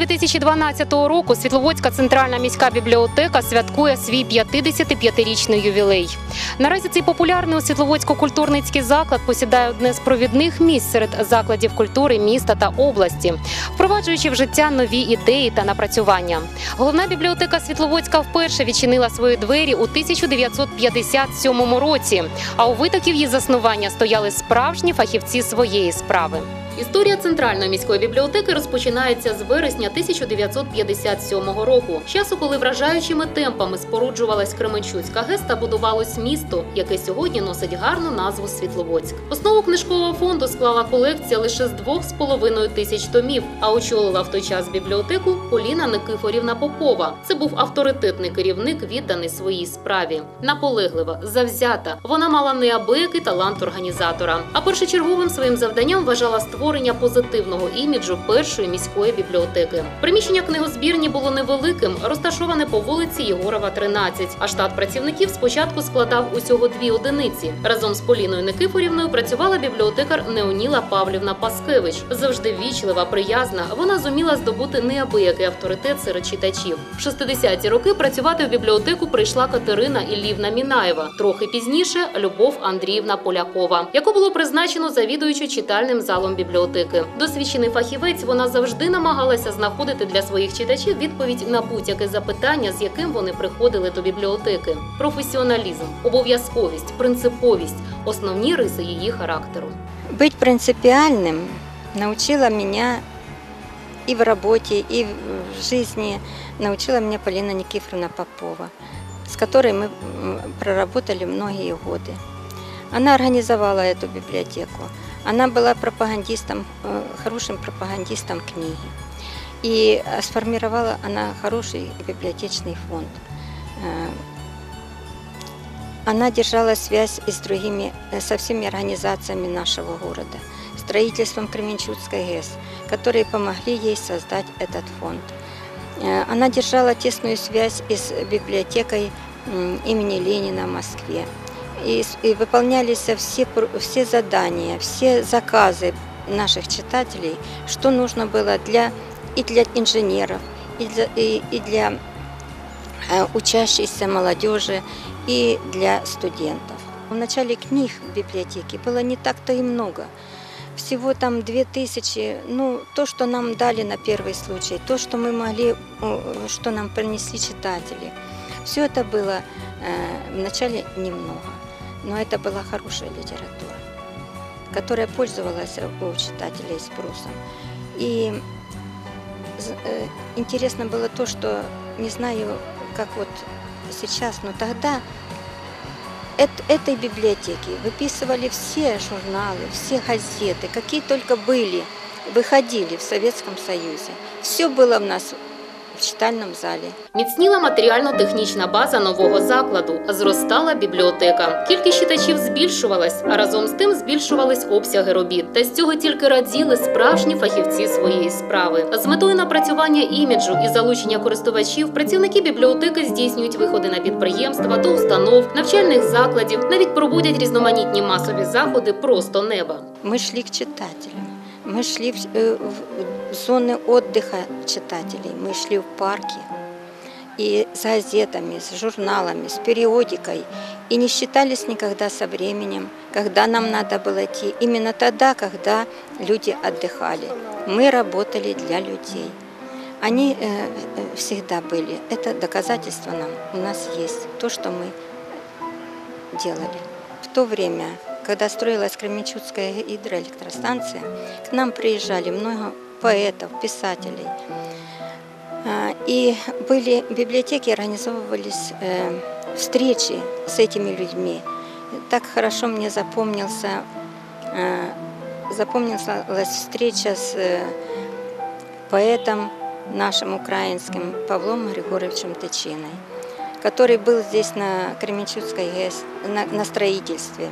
вересні 2012 року Світловодська центральна міська бібліотека святкує свій 55-річний ювілей. Наразі цей популярний у Світловодсько-культурницький заклад посідає одне з провідних місць серед закладів культури міста та області, впроваджуючи в життя нові ідеї та напрацювання. Головна бібліотека Світловодська вперше відчинила свої двері у 1957 році. А у витоків її заснування стояли справжні фахівці своєї справи. Історія центральної міської бібліотеки розпочинається з вересня 1957 року, часу, коли вражаючими темпами споруджувалась Кременчуцька ГЕС та будувалось місто, яке сьогодні носить гарну назву Світловодськ. Основу книжкового фонду склала колекція лише з двох з половиною тисяч томів, а очолила в той час бібліотеку Поліна Никифорівна Попова. Це був авторитетний керівник, відданий своїй справі. Наполеглива, завзята. Вона мала неабиякий талант організатора. А першочерговим своїм завданням вважала створення позитивного іміджу першої міської бібліотеки. Приміщення книгозбірні було невеликим, розташоване по вулиці Єгорова, 13, а штат працівників спочатку складав усього дві одиниці. Разом з Поліною Никифорівною працювала бібліотекар Неоніла Павлівна Паскевич. Завжди вічлива, приязна. Вона зуміла здобути неабиякий авторитет серед читачів. В 60-ті роки працювати в бібліотеку прийшла Катерина Іллівна Мінаєва. Трохи пізніше Любов Андріївна Полякова, яку було призначено завідуючи читальним залом бібліотеки Досвідчений фахівець, вона завжди намагалася знаходити для своїх читачів відповідь на будь-яке запитання, з яким вони приходили до бібліотеки. Професіоналізм, обов'язковість, принциповість основні риси її характеру. Быть принципиальным научила меня и в работе, и в жизни научила меня Полина Никифоровна Попова, с которой мы м, проработали многие годы. Она организовала эту библиотеку. Она была пропагандистом, э, хорошим пропагандистом книги. И э, сформировала она хороший библиотечный фонд. Э, Она держала связь и с другими, со всеми организациями нашего города, строительством Кременчуцкой ГЭС, которые помогли ей создать этот фонд. Она держала тесную связь и с библиотекой имени Ленина в Москве. И, и выполнялись все, все задания, все заказы наших читателей, что нужно было для, и для инженеров, и для, и, и для э, учащейся молодежи, и для студентов. В начале книг в библиотеке было не так-то и много. Всего там две тысячи, ну, то, что нам дали на первый случай, то, что мы могли, что нам принесли читатели. Все это было э, вначале немного, но это была хорошая литература, которая пользовалась у читателей спросом. И э, интересно было то, что не знаю, как вот сейчас, но тогда эт- этой библиотеки выписывали все журналы, все газеты, какие только были, выходили в Советском Союзе. Все было у нас в читальном зале. Міцніла матеріально-технічна база нового закладу, зростала бібліотека. Кількість читачів збільшувалась, а разом з тим збільшувались обсяги робіт. Та з цього тільки раділи справжні фахівці своєї справи. З метою напрацювання іміджу і залучення користувачів працівники бібліотеки здійснюють виходи на підприємства до установ, навчальних закладів, навіть проводять різноманітні масові заходи просто неба. Мы шли к читателям, мы шли в, э, в зоны отдыха читателей, мы шли в парки. И с газетами, с журналами, с периодикой. И не считались никогда со временем, когда нам надо было идти. Именно тогда, когда люди отдыхали. Мы работали для людей. Они э, э, всегда были. Это доказательство нам у нас есть. То, что мы делали. В то время, когда строилась Кременчуцкая гидроэлектростанция, к нам приезжали много поэтов, писателей. А, И были библиотеки, организовывались э, встречи с этими людьми. Так хорошо мне запомнился, э, запомнилась встреча с э, поэтом нашим украинским Павлом Григорьевичем Тычиной, который был здесь на Кременчуцкой ГЭС на, на строительстве.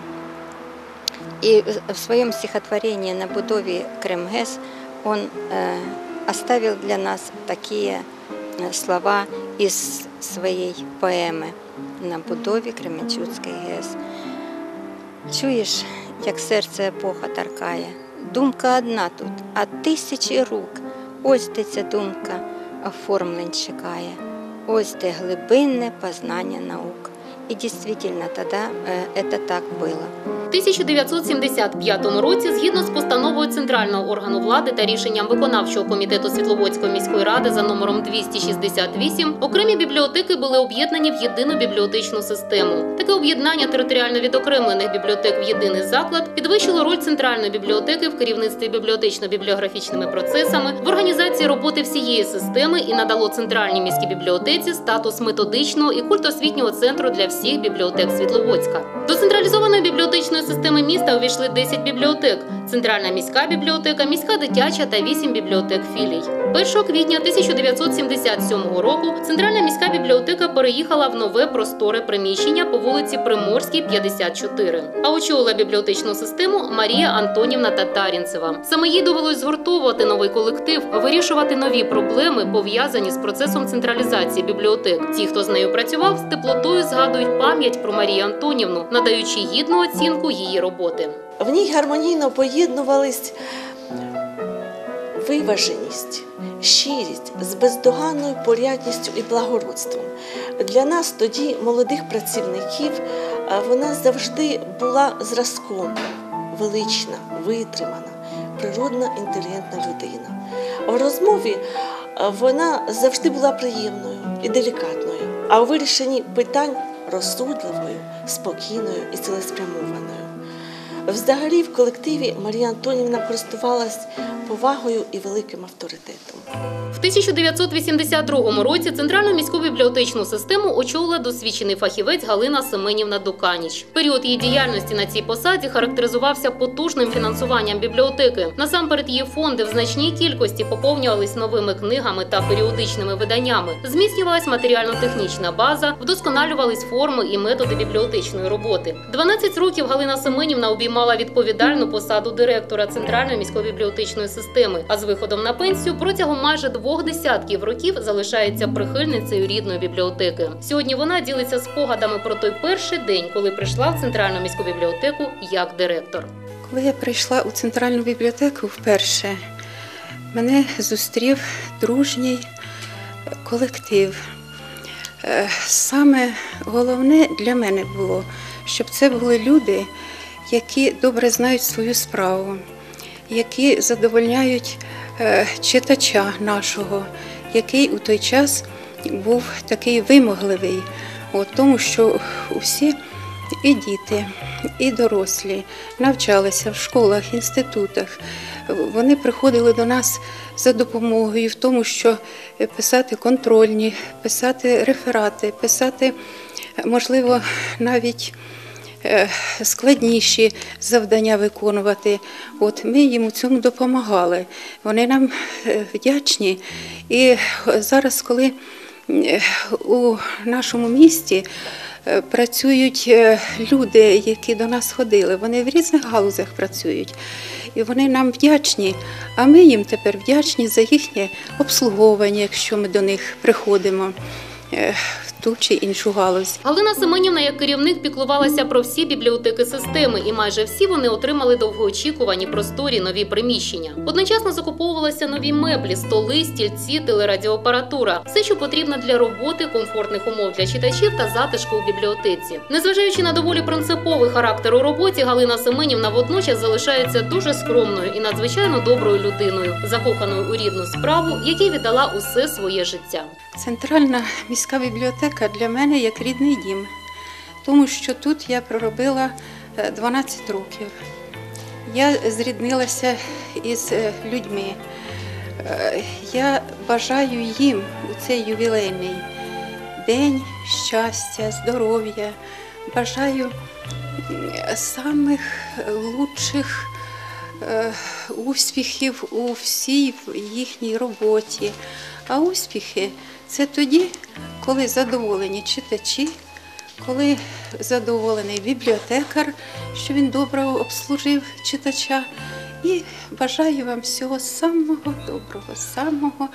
И в своем стихотворении на будове Кремгэс он э, оставил для нас такие э, слова из своей поеми на будові Кременчуцької ГЕС. Чуєш, як серце епоха таркає, думка одна тут, а тисячі рук ось де ця думка оформлень чекає, ось де глибинне познання наук. І дійсно тоді е, це так було. В 1975 році, згідно з постановою центрального органу влади та рішенням виконавчого комітету Світловодської міської ради за номером 268, окремі бібліотеки були об'єднані в єдину бібліотечну систему. Таке об'єднання територіально відокремлених бібліотек в єдиний заклад підвищило роль центральної бібліотеки в керівництві бібліотечно-бібліографічними процесами, в організації роботи всієї системи і надало центральній міській бібліотеці статус методичного і культосвітнього центру для всіх бібліотек Світловодська. До централізованої бібліотечної системи міста увійшли 10 бібліотек: центральна міська бібліотека, міська дитяча та 8 бібліотек філій. 1 квітня 1977 року центральна міська бібліотека переїхала в нове просторе приміщення по вулиці Приморській, 54. А очолила бібліотечну систему Марія Антонівна Татарінцева. Саме їй довелось згуртовувати новий колектив, вирішувати нові проблеми, пов'язані з процесом централізації бібліотек. Ті, хто з нею працював, з теплотою згадують пам'ять про Марію Антонівну, надаючи гідну оцінку її роботи. В ній гармонійно поєднувались виваженість, щирість з бездоганною порядністю і благородством. Для нас, тоді, молодих працівників, е, вона завжди була зразком, велична, витримана, природна, інтелігентна людина. В розмові е, вона завжди була приємною і делікатною, а у вирішенні питань розсудливою, спокійною і цілеспрямованою. Взагалі в колективі Марія Антонівна користувалась повагою і великим авторитетом. В 1982 році центральну міську бібліотечну систему очолила досвідчений фахівець Галина Семенівна Дуканіч. Період її діяльності на цій посаді характеризувався потужним фінансуванням бібліотеки. Насамперед, її фонди в значній кількості поповнювались новими книгами та періодичними виданнями. Зміцнювалась матеріально-технічна база, вдосконалювались форми і методи бібліотечної роботи. 12 років Галина Семенівна обіймала відповідальну посаду директора центральної міської бібліотечної системи. А з виходом на пенсію протягом майже двох десятків років залишається прихильницею рідної бібліотеки. Сьогодні вона ділиться спогадами про той перший день, коли прийшла в центральну міську бібліотеку як директор. Коли я прийшла у центральну бібліотеку вперше, мене зустрів дружній колектив. Е, Саме головне для мене було, щоб це були люди, які добре знають свою справу, які задовольняють е, читача нашого, який у той час був такий вимогливий, от, тому що усі і діти, і дорослі навчалися в школах, інститутах. Вони приходили до нас за допомогою в тому, що писати контрольні, писати реферати, писати, можливо, навіть складніші завдання виконувати. От ми їм у цьому допомагали. Вони нам е, вдячні. І зараз, коли е, у нашому місті е, працюють е, люди, які до нас ходили, вони в різних галузях працюють. І вони нам вдячні, а ми їм тепер вдячні за їхнє обслуговування, якщо ми до них приходимо е, ту чи іншу галузь. Галина Семенівна, як керівник, піклувалася про всі бібліотеки системи, і майже всі вони отримали довгоочікувані просторі нові приміщення. Одночасно закуповувалися нові меблі, столи, стільці, телерадіоапаратура, все, що потрібно для роботи, комфортних умов для читачів та затишку у бібліотеці. Незважаючи на доволі принциповий характер у роботі, Галина Семенівна водночас залишається дуже скромною і надзвичайно доброю людиною, закоханою у рідну справу, якій віддала усе своє життя. Центральна міська бібліотека для мене як рідний дім, тому що тут я проробила е, 12 років. Я зріднилася із е, людьми. Е, Я бажаю їм у цей ювілейний день щастя, здоров'я. Бажаю самих лучших е, успіхів у всій їхній роботі. А успіхи це тоді, коли задоволені читачі, коли задоволений бібліотекар, що він добре обслужив читача. І бажаю вам всього самого доброго, самого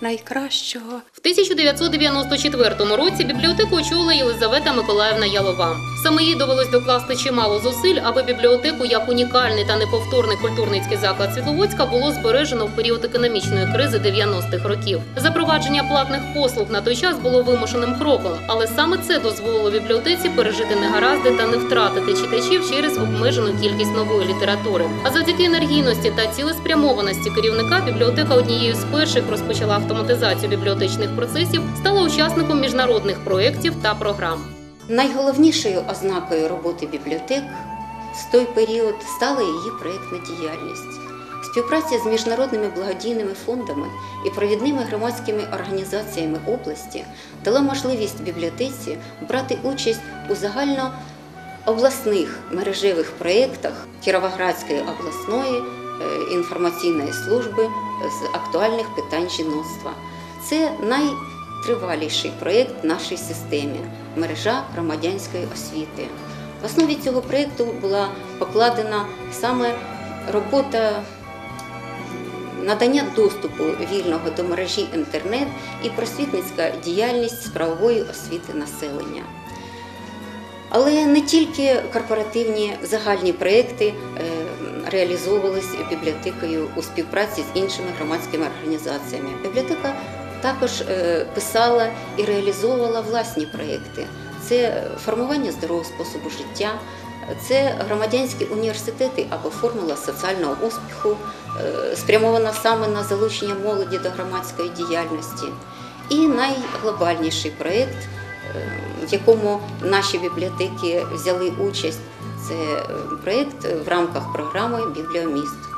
найкращого. В 1994 році бібліотеку очолила Єлизавета Миколаївна Ялова. Саме їй довелось докласти чимало зусиль, аби бібліотеку як унікальний та неповторний культурницький заклад Світловодська було збережено в період економічної кризи 90-х років. Запровадження платних послуг на той час було вимушеним кроком, але саме це дозволило бібліотеці пережити негаразди та не втратити читачів через обмежену кількість нової літератури. А завдяки енергійності та цілеспрямованості керівника бібліотека однією з перших розпочала автоматизацію бібліотечних процесів, стала учасником міжнародних проєктів та програм. Найголовнішою ознакою роботи бібліотек з той період стала її проєктна діяльність. Співпраця з міжнародними благодійними фондами і провідними громадськими організаціями області дала можливість бібліотеці брати участь у загальнообласних мережевих проєктах Кіровоградської обласної е, інформаційної служби з актуальних питань жіноцтва. Це найтриваліший проєкт в нашій системі мережа громадянської освіти. В основі цього проєкту була покладена саме робота надання доступу вільного до мережі інтернет і просвітницька діяльність з правової освіти населення. Але не тільки корпоративні загальні проекти е, реалізовувалися бібліотекою у співпраці з іншими громадськими організаціями. Бібліотека також е, писала і реалізовувала власні проекти. Це формування здорового способу життя, це громадянські університети або формула соціального успіху, е, спрямована саме на залучення молоді до громадської діяльності. І найглобальніший проєкт, е, в якому наші бібліотеки взяли участь, це проєкт в рамках програми Бібліоміст.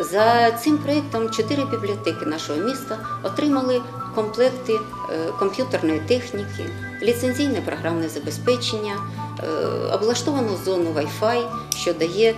За цим проєктом чотири бібліотеки нашого міста отримали комплекти е, комп'ютерної техніки, ліцензійне програмне забезпечення, е, облаштовану зону Wi-Fi, що дає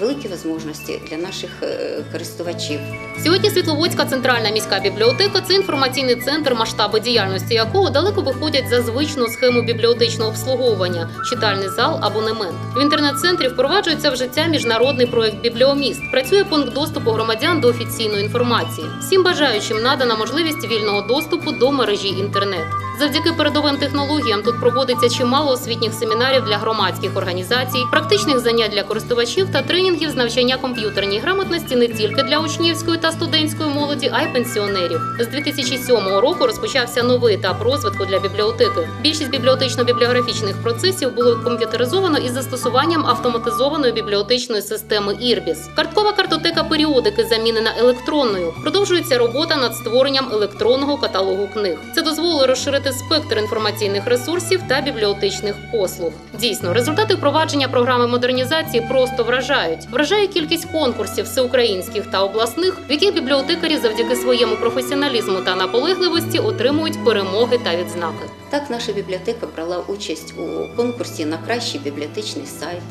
великі можливості для наших е, користувачів. Сьогодні Світловодська центральна міська бібліотека це інформаційний центр, масштаби діяльності якого далеко виходять за звичну схему бібліотечного обслуговування, читальний зал, абонемент. В інтернет-центрі впроваджується в життя міжнародний проект Бібліоміст. Працює пункт доступу громадян до офіційної інформації. Всім бажаючим надана можливість вільного доступу до мережі інтернет. Завдяки передовим технологіям тут проводиться чимало освітніх семінарів для громадських організацій, практичних занять для користувачів та тренінгів з навчання комп'ютерній грамотності не тільки для учнівської та студентської молоді, а й пенсіонерів. З 2007 року розпочався новий етап розвитку для бібліотеки. Більшість бібліотечно-бібліографічних процесів було комп'ютеризовано із застосуванням автоматизованої бібліотечної системи Ірбіс. Карткова картотека періодики замінена електронною. Продовжується робота над створенням електронного каталогу книг. Це дозволило розширити спектр інформаційних ресурсів та бібліотечних послуг. Дійсно, результати впровадження програми модернізації просто вражають. Вражає кількість конкурсів всеукраїнських та обласних, в яких бібліотекарі завдяки своєму професіоналізму та наполегливості отримують перемоги та відзнаки. Так, наша бібліотека брала участь у конкурсі на кращий бібліотечний сайт,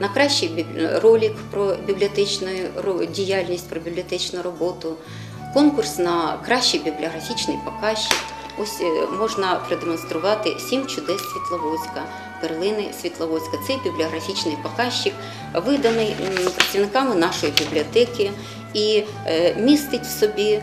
на кращий ролик про бібліотечну діяльність, про бібліотечну роботу, конкурс на кращий бібліографічний показчик. Ось е, можна продемонструвати сім чудес Світловодська, перлини Світловодська. Це бібліографічний показчик виданий працівниками нашої бібліотеки і е, містить в собі е,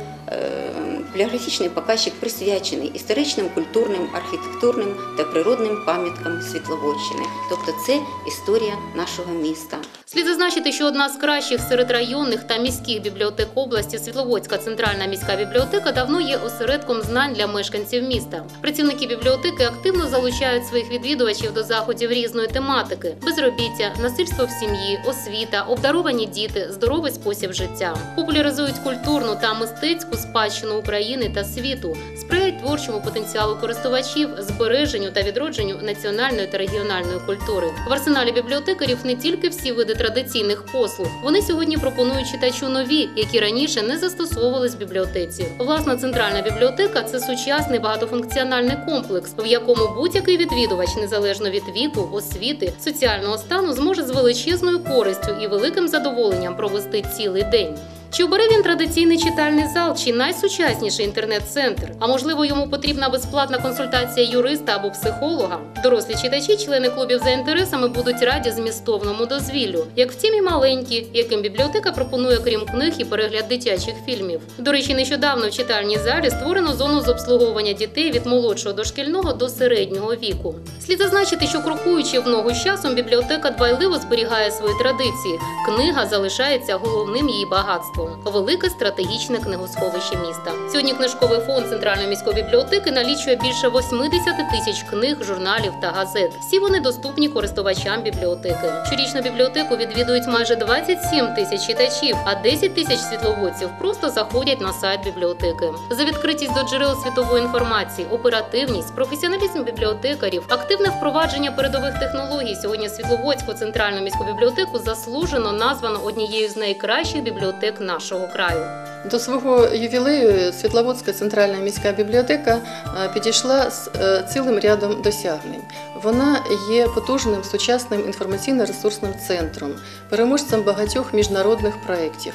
бібліографічний показчик присвячений історичним, культурним, архітектурним та природним пам'яткам Світловодщини. Тобто це історія нашого міста. Слід зазначити, що одна з кращих серед районних та міських бібліотек області Світловодська центральна міська бібліотека давно є осередком знань для мешканців міста. Працівники бібліотеки активно залучають своїх відвідувачів до заходів різної тематики: безробіття, насильство в сім'ї, освіта, обдаровані діти, здоровий спосіб життя. Популяризують культурну та мистецьку спадщину України та світу, сприяють творчому потенціалу користувачів, збереженню та відродженню національної та регіональної культури. В арсеналі бібліотекарів не тільки всі види традиційних послуг. Вони сьогодні пропонують читачу нові, які раніше не застосовувались в бібліотеці. Власна центральна бібліотека це сучасний багатофункціональний комплекс, в якому будь-який відвідувач, незалежно від віку, освіти, соціального стану, зможе з величезною користю і великим задоволенням провести цілий день. Чи обере він традиційний читальний зал, чи найсучасніший інтернет-центр? А можливо, йому потрібна безплатна консультація юриста або психолога? Дорослі читачі, члени клубів за інтересами, будуть раді змістовному дозвіллю, як втім і маленькі, яким бібліотека пропонує крім книг і перегляд дитячих фільмів. До речі, нещодавно в читальній залі створено зону з обслуговування дітей від молодшого дошкільного до середнього віку. Слід зазначити, що крокуючи в ногу з часом, бібліотека дбайливо зберігає свої традиції. Книга залишається головним її багатством велике стратегічне книгосховище міста. Сьогодні книжковий фонд центральної міської бібліотеки налічує більше 80 тисяч книг, журналів та газет. Всі вони доступні користувачам бібліотеки. Щорічно бібліотеку відвідують майже 27 тисяч читачів, а 10 тисяч світловодців просто заходять на сайт бібліотеки. За відкритість до джерел світової інформації, оперативність, професіоналізм бібліотекарів, активне впровадження передових технологій. Сьогодні Світловодську центральну міську бібліотеку заслужено названо однією з найкращих бібліотек нашого краю. До свого ювілею Світловодська центральна міська бібліотека е, підійшла з е, цілим рядом досягнень. Вона є потужним сучасним інформаційно-ресурсним центром, переможцем багатьох міжнародних проєктів,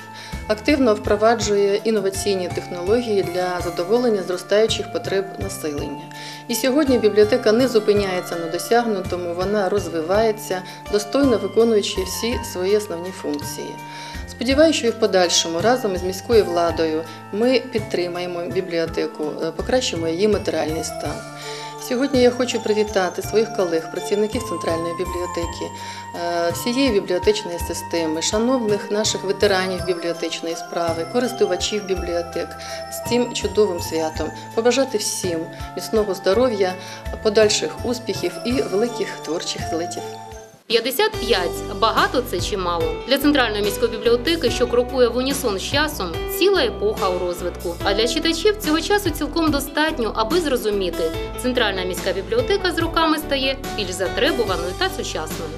активно впроваджує інноваційні технології для задоволення зростаючих потреб населення. І сьогодні бібліотека не зупиняється на досягнутому, вона розвивається, достойно виконуючи всі свої основні функції. Сподіваюся, що і в подальшому разом із міською владою ми підтримаємо бібліотеку, е, покращимо її матеріальний стан. Сьогодні я хочу привітати своїх колег, працівників центральної бібліотеки, е, всієї бібліотечної системи, шановних наших ветеранів бібліотечної справи, користувачів бібліотек з цим чудовим святом, побажати всім міцного здоров'я, подальших успіхів і великих творчих злетів. 55 – багато це чи мало. Для центральної міської бібліотеки, що крокує в унісон з часом, ціла епоха у розвитку. А для читачів цього часу цілком достатньо, аби зрозуміти, центральна міська бібліотека з роками стає більш затребуваною та сучасною.